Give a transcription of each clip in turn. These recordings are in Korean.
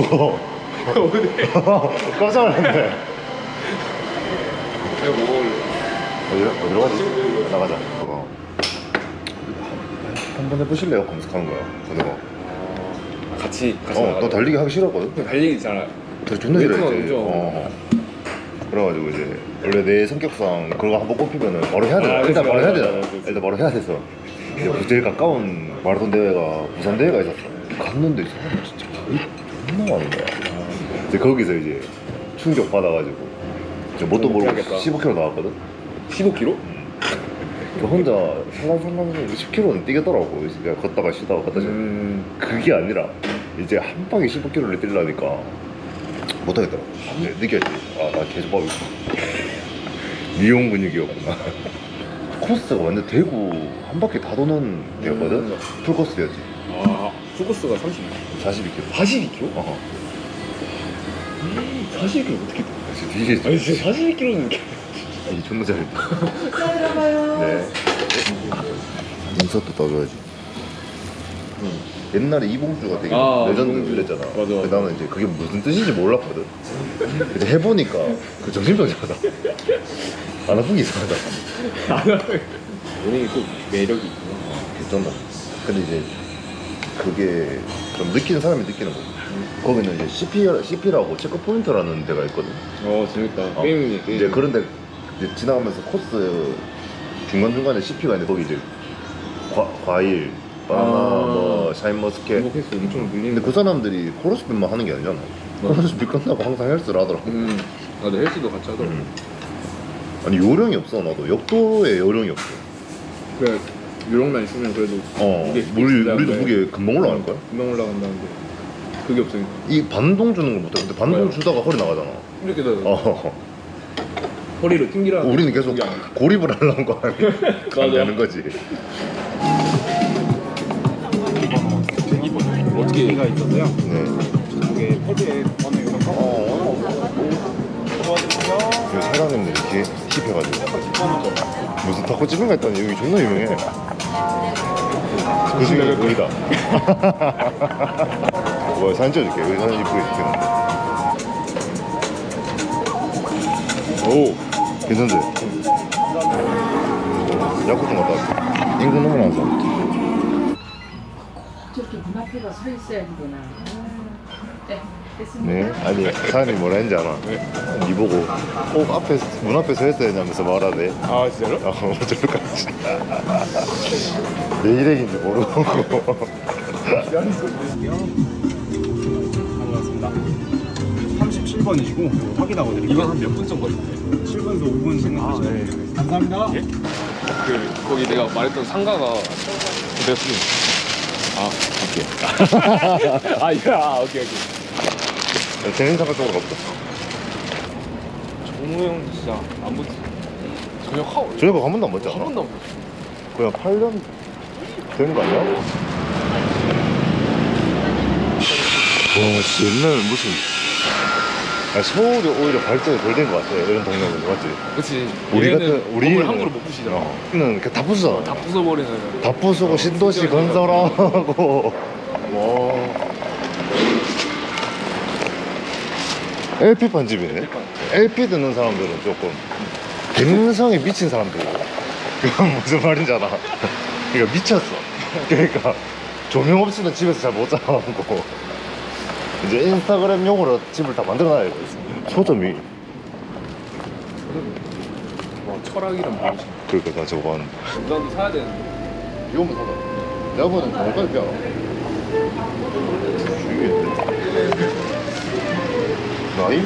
오. 오. 어디? 깜짝 놀랐네. 내가 먹을래. 어디로, 어디로 가지? 나가자. 저거. 한번 해보실래요? 검색하는 거야. 저거. 같이 같이 어, 나가자. 너 달리기 하기 싫었거든? 달리기 있잖아. 저 존나 웨이트가 싫어했지. 엄청- 어. 그래가지고 이제 원래 내 성격상 그거 한번 꼽히면은 바로 해야 돼. 아, 일단 그치, 바로 해야 맞아, 돼. 맞아, 그치. 일단 바로 해야 돼서. 그 제일 가까운 마라톤 대회가 부산 대회가 있었어. 갔는데 진짜 나 많은 거야. 이제 거기서 이제 충격 받아가지고 이제 뭣도 못 모르고 하겠다. 15km 나왔거든. 15kg? 그 혼자 살랑살랑 10km는 뛰겠더라고. 그냥 걷다가 쉬다가 걷다가 쉬다가. 음. 그게 아니라 이제 한 방에 15km를 뛰려니까 못하겠더라고. 네, 느꼈지. 아, 나 개조밥이 있어. 미용 근육이었구나. 코스가 완전 대구 한 바퀴 다 도는 데였거든? 음. 풀코스였지. 아, 풀코스가 32. 42km. 42kg? 어허. 42kg 어떻게 돼? 그치, 뒤에 아니 진짜 42kg는 이 존나 잘했다. 네. 인서트 떠줘야지. 옛날에 이봉주가 되게 아, 레전드 이봉주. 그랬잖아. 맞아. 근데 나는 이제 그게 무슨 뜻인지 몰랐거든. 근데 해보니까 그 정신병자다. 안 아픈 게 이상하다. 연예인이 또 매력이 있구나. 괜찮다. 근데 이제 그게 좀 느끼는 사람이 느끼는 거고. 거기는 이제 CP, CP라고 체크 포인트라는 데가 있거든. 어 재밌다. 어. 게임이 이제 그런데 이제 지나가면서 코스 중간 중간에 CP가 있는데 거기 이제 과, 과일, 바나나, 아. 뭐 샤인머스켓. 행복했어 엄청 근데 밀리는. 그 사람들이 코러스핏만 하는 게 아니잖아. 뭐? 코러스핏 끝나고 항상 헬스를 하더라고. 음. 나도 헬스도 같이 하더라고. 음. 아니 요령이 없어 나도 역도에 요령이 없어. 그래 요령만 있으면 그래도 어, 무게 우리 우리도 무게 금방 올라갈 거야. 금방 올라간다는데 그게 없으니까 이 반동 주는 걸 못해. 근데 반동 뭐야? 주다가 허리 나가잖아. 이렇게 다 어, 허리로 튕기라. 우리는 계속 그게 안 돼. 고립을 하려는 거 아니야? 안 되는 거지. 어떻게 기가 있어서요. 네. 이게 패드에 번호 입력하고 어, 도와주세요. 그 사장님들이 이렇게 힙해가지고 무슨 타코집인가 했더니 여기 존나 유명해. 그 중에 거기다. 뭐야 사진 찍어줄게. 여기 사진 이쁘게 찍혔는데. 오 괜찮지? 야구 좀 갔다 왔지. 인구 너무 많아서. 저렇게 문 앞에 가서 서 있어야 되구나. 네, 네 아니 사장님이 뭐라 했는지 알아? 니 보고 꼭 앞에 문 앞에 서 있어야 되냐면서 말하네. 아 진짜로? 어, 어쩔까지. 내 일행인지 모르고. 반갑습니다. 37번이시고 확인하고 드릴게요. 이건 한몇 분 정도 걸리는데? 7번도 5분 생각하시면 네. 네. 감사합니다. 그 거기 내가 말했던 상가가 내가 쓰는 아 오케이 아야 오케이 오케이 재능사가 쪽으로 없어. 정우 형 진짜 안 보지 전혀 하고 저희가 한 번도 안 봤지 한? 번도 안 보지 그냥 8년 된거 아니야? 와, 진짜 옛날 무슨. 아, 서울이 오히려 발전이 덜 된 것 같아. 이런 동네는 맞지? 그치 우리 같은 우리 건물 함부로 못 부시잖아 어. 우리는 다 부수잖아. 다 부숴버리는 다 부수고 신도시 건설하고. 와. LP 판집이네. LP 듣는 사람들은 조금 감성에 미친 사람들. 그건 무슨 말인지 알아? 그러니까 미쳤어. 그러니까 조명 없이는 집에서 잘 못 자고 이제 인스타그램 용으로 집을 다 만들어놔야 돼. 초점이. 와 철학이란 무엇이 그러니까 나 저거 봤는데. 나도 사야 되는데 이거만 사자. 내가 보는 정말까지 뼈. 죽이겠네. 나이?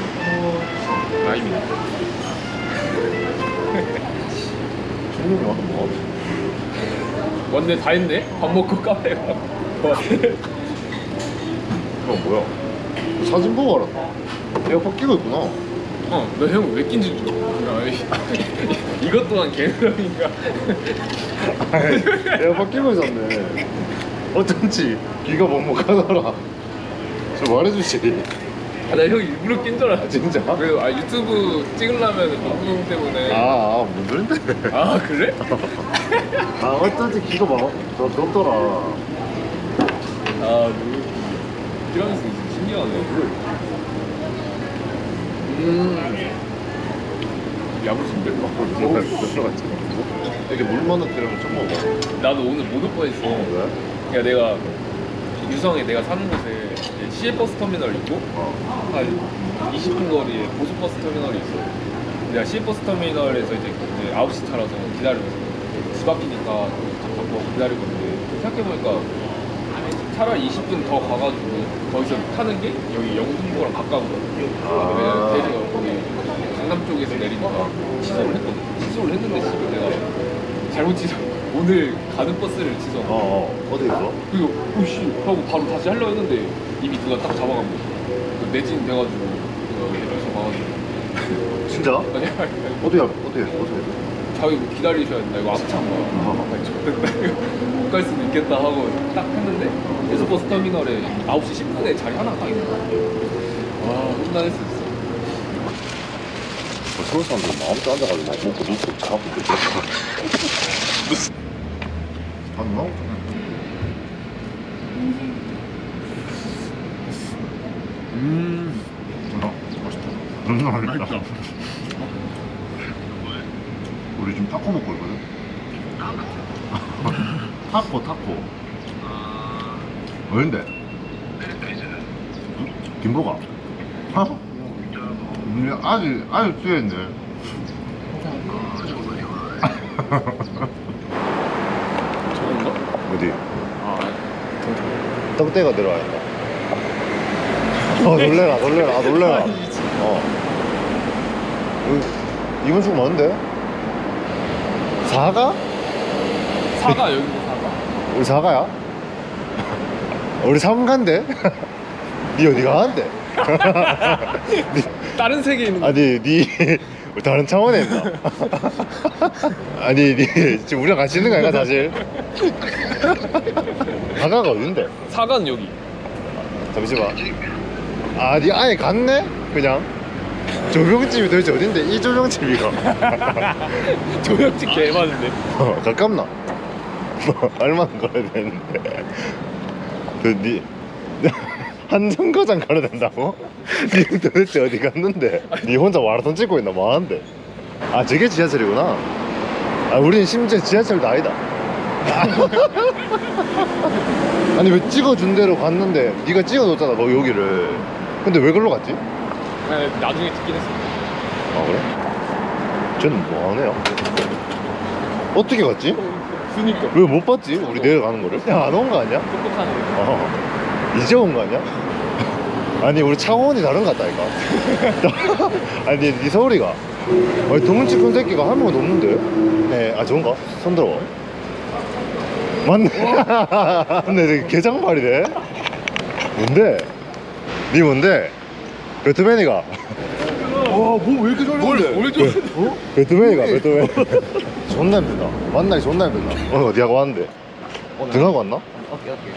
라임이 충분히 와서 뭐 왔네 다 했네 밥 먹고 카페 가고 형 뭐야? 사진 보고 알았다. 에어팟 끼고 있구나. 어너 형 왜 낀지 몰라 이것 또한 개그랑인가 에어팟 끼고 있었네. 어쩐지 귀가 먹먹하더라. 좀 말해주지. 아, 나형 일부러 낀 줄 알았지 진짜? 그래도 아 유튜브 찍으려면 녹음 때문에 아, 아, 뭔 소린데? 아 그래? 아, 어쩐지 귀가 막, 더 덥더라. 아 누구 티라미수 신기하네. 음. 야무진데? 막 들어갔지. 이게 물 넣는 처음 먹어. 나도 오늘 못 올 뻔했어. 왜? 그러니까 내가 유성에 내가 사는 곳에 시외버스 터미널 있고 어. 한 20분 거리에 고속버스 터미널이 있어. 내가 시외버스 터미널에서 이제, 이제 9시 차라서 기다리고 있어. 집 앞이니까 차 갖고 기다리고 있는데 생각해보니까 차라리 20분 더 가가지고 거기서 타는 게 여기 영등포랑 가까운 거야. 아. 왜냐면 대리가 거기 강남 쪽에서 내리니까 취소를 했거든. 취소를 했는데 지금 내가 잘못 취소. 오늘 가는 버스를 취소. 어, 어. 어디 있어? 그리고 오씨 하고 바로 다시 하려 했는데 이미 누가 딱 잡아간 거야. 그 내진 돼가지고 그 내려서 가가지고 진짜? 아니 아니 아니. 어디야? 어디? 어디? 자기 이거 기다리셔야 된다 이거 앞차인 거야. 아, 좋겠다 못갈 수도 있겠다 하고 딱 했는데 고속버스 터미널에 9시 10분에 자리 하나 딱 있는 거야. 와 혼나낼 수 있어. 서울 사람들 마음도 앉아가지고 막 먹고 눕고 자고 안 나오잖아. 음. 어, 맛있다. 음, 맛있다. 우리 지금 타코 먹고 있거든? 타코, 타코. 어딘데? 김보가. 어? 음, 아직, 아직 뒤에있네. 저건가? 어디? 아 떡대가 들어와 있다. 어, 놀래라, 놀래라, 아, 놀래라. 어. 이번 주 많은데? 사가? 사과 여기도 사과. 우리 사가야? 우리 삼간데? 니 어디 가는데? 다른 세계에 있는 아니, 니 우리 다른 차원에 있나? 아니, 니 지금 우리랑 같이 있는 거 아닌가, 사실? 사가가 어딘데? 사과는 여기. 잠시만. 아, 니 아예 갔네? 그냥? 조명집이 도대체 어딘데? 이 조명집이가. 조명집 개 많은데. 어, 가깝나? 뭐, 얼마나 걸어야 되는데. 그, 니, 한 정거장 가야 된다고? 니 도대체 어디 갔는데? 니 혼자 마라톤 찍고 있나? 뭐 하는데? 아, 저게 지하철이구나. 아, 우린 심지어 지하철도 아니다. 아니, 왜 찍어준 대로 갔는데, 니가 찍어줬잖아, 너 여기를. 근데 왜 글로 갔지? 네, 나중에 찍긴 했어. 아, 그래? 쟤는 뭐 하네요? 어떻게 갔지? 그니까. 왜 못 봤지? 우리 내려가는 거를? 야, 안온 거 아니야? 똑똑하네. 어. 이제 온 거 아니야? 아니, 우리 차원이 다른 것 같다 니까. 아니, 니 서울이가. 아니, 동문치 큰 새끼가 한 명도 없는데? 네, 아, 저건가? 손 들어. 맞네. 근데 저기 개장발이네? 뭔데? 니 뭔데? 배트맨이가. 와, 몸왜 이렇게 저렸는데? 뭘 좀. 어? 배트맨이가 배트맨 존나 힘들다 만나기 존나 힘들다 오늘 어디 하고 왔는데? 등하고 왔나?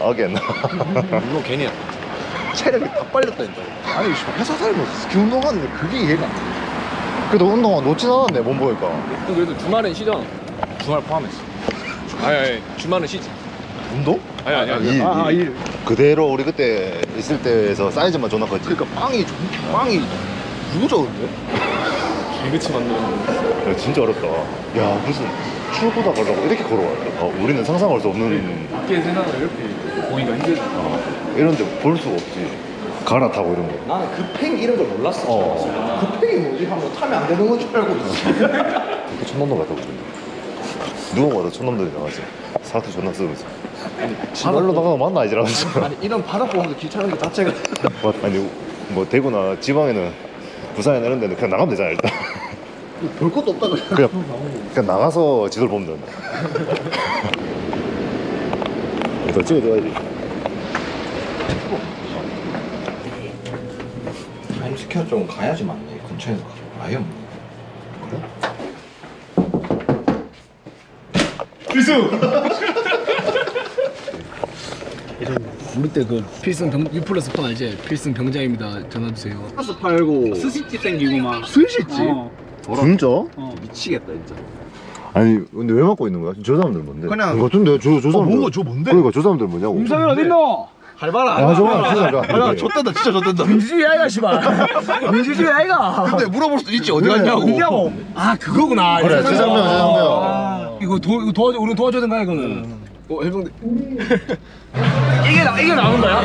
아기 했나? 물론 괜히 체력이 다 빨렸다니까. 아니, 씨, 회사 살면서 스키 운동하는데 그게 이해가 안 돼. 그래도 운동화 놓진 않았네 몸 보니까 그래도 주말엔 쉬잖아. 주말 포함했어. 아니 아니 주말은 쉬지. 운동? 아니 아니 아니. 이, 아, 아, 이- 일. 그대로 우리 그때 있을 때에서 사이즈만 존나 컸지 그러니까 빵이 좀, 빵이 무저운데? 개그치 만들었는데. 야, 진짜 어렵다 야 무슨 출구다 걸라고 이렇게 걸어와야 돼 어, 우리는 상상할 수 없는 밖에 세상을 이렇게 보기가 힘들다. 어, 이런 데 볼 수가 없지 갈아타고 이런 거 나는 그팽 이런 걸 몰랐어. 어. 그 팽이 뭐지? 하면 타면 안 되는 건 줄 알고 있어. 그 촌놈들 같다고 좀 누가 봐도 촌놈들이 나가지 사투 존나 쓰면서 지발로 나가면 만나 이지라면서 아니, 이런 바닥 보면서 귀찮은 것 자체가. 뭐, 아니 뭐 대구나 지방에는 부산이나 이런 데는 그냥 나가면 되잖아 일단 볼 것도 없다 그래. 그냥 그냥 나가서 지도를 보면 된다 더 찍어줘야지 타임스퀘어 좀 가야지 맞네. 근처에서 아예 없네. 우리 때 그 필승 병 U 플러스 폰 알지? 필승 병장입니다. 전화 주세요. 가스 팔고 스시집 생기고 막. 스시집? 어, 진짜? 어. 미치겠다 진짜. 아니 근데 왜 맡고 있는 거야? 저 사람들 뭔데? 그냥- 그 같은데 저, 저 사람들 뭔가 저 뭔데? 그러니까 저 사람들 뭐냐고 임상현 어딨노? 할만하 야, 저거 진짜. 할만하 좆된다 진짜 좆된다 민주주의 아이가 씨발 민주주의 아이가 근데 물어볼 수도 있지 어디 갔냐고 어디냐고 아 그거구나 그래, 재상명, 재상명. 아, 이거 도 이거 도와줘 우리 도와줘야 된가 이거는 어 해병대 이게 나 이게 나오는 거야?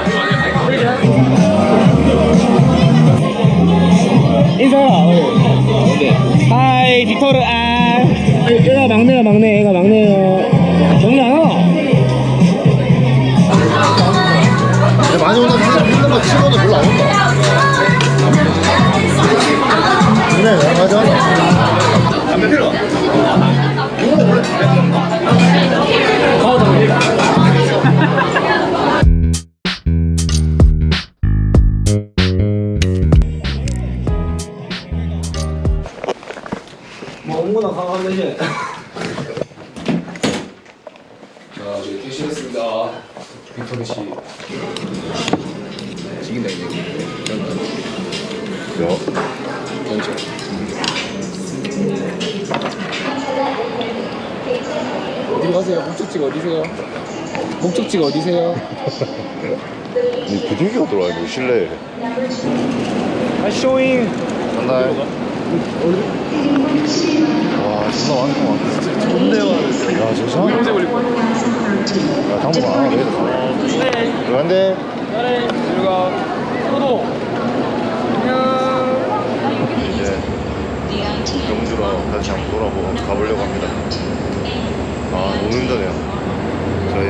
인사해라 하이 빅토르 아 얘가 막내야 막내. 얘가 막내요. 정리 안 하나? 뭐 아무거나 가면 되지 자 이제 퇴실했습니다. 빅터리 씨. 지긴다 이제. 야, 전체 어디로 가세요? 목적지가 어디세요? 목적지가 어디세요? 들어와 있는 실내에. 아 쇼잉. 간다 와 존나 많은 거 같아 많아 야 거야? 야안 하네 들어간대 들어가 소도 이제 경주로 다시 한번 돌아보고 가보려고 합니다 아 너무 힘드네요 저희